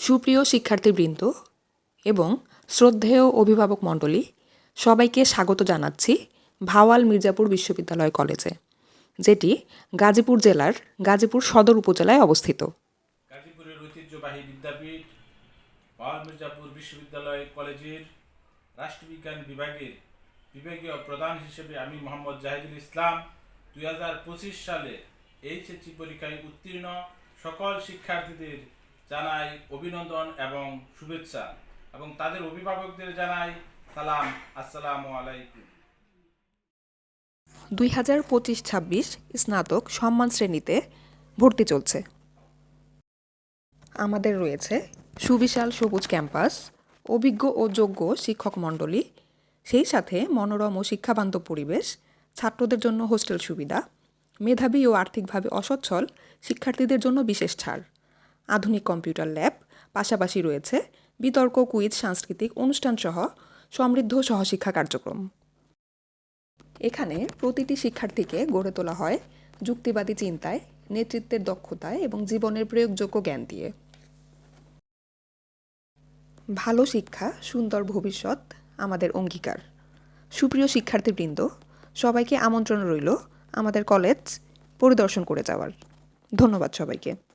সুপ্রিয় শিক্ষার্থীবৃন্দ এবং শ্রদ্ধেয় অভিভাবক মণ্ডলী, সবাইকে স্বাগত জানাচ্ছি ভাওয়াল মির্জাপুর বিশ্ববিদ্যালয় কলেজে, যেটি গাজীপুর জেলার গাজীপুর সদর উপজেলায় অবস্থিত। গাজীপুরের ঐতিহ্যবাহী বিদ্যাপীঠ পাওয়াল মির্জাপুর বিশ্ববিদ্যালয় কলেজের রাষ্ট্রবিজ্ঞান বিভাগের বিভাগীয় প্রধান হিসেবে আমি মোহাম্মদ জাহিদুল ইসলাম দুই হাজার পঁচিশ সালে এইচএসসি পরীক্ষায় উত্তীর্ণ। সকল শিক্ষার্থীদের জানাই অভিনন্দন এবং শুভেচ্ছা। এবং তাদের অভিভাবকদের জানাই সালাম, আসসালামু আলাইকুম। দুই হাজার পঁচিশ ছাব্বিশ স্নাতক সম্মান শ্রেণীতে ভর্তি চলছে। আমাদের রয়েছে সুবিশাল সবুজ ক্যাম্পাস, অভিজ্ঞ ও যোগ্য শিক্ষক মণ্ডলী, সেই সাথে মনোরম ও শিক্ষাবান্ধব পরিবেশ, ছাত্রদের জন্য হোস্টেল সুবিধা, মেধাবী ও আর্থিকভাবে অসচ্ছল শিক্ষার্থীদের জন্য বিশেষ ছাড়। আধুনিক কম্পিউটার ল্যাব, পাশাপাশি রয়েছে বিতর্ক, কুইজ, সাংস্কৃতিক অনুষ্ঠানসহ সমৃদ্ধ সহশিক্ষা কার্যক্রম। এখানে প্রতিটি শিক্ষার্থীকে গড়ে তোলা হয় যুক্তিবাদী চিন্তায়, নেতৃত্বের দক্ষতায় এবং জীবনের প্রয়োগযোগ্য জ্ঞান দিয়ে। ভালো শিক্ষা, সুন্দর ভবিষ্যৎ আমাদের অঙ্গীকার। সুপ্রিয় শিক্ষার্থীবৃন্দ, সবাইকে আমন্ত্রণ রইল আমাদের কলেজ পরিদর্শন করে যাওয়ার। ধন্যবাদ সবাইকে।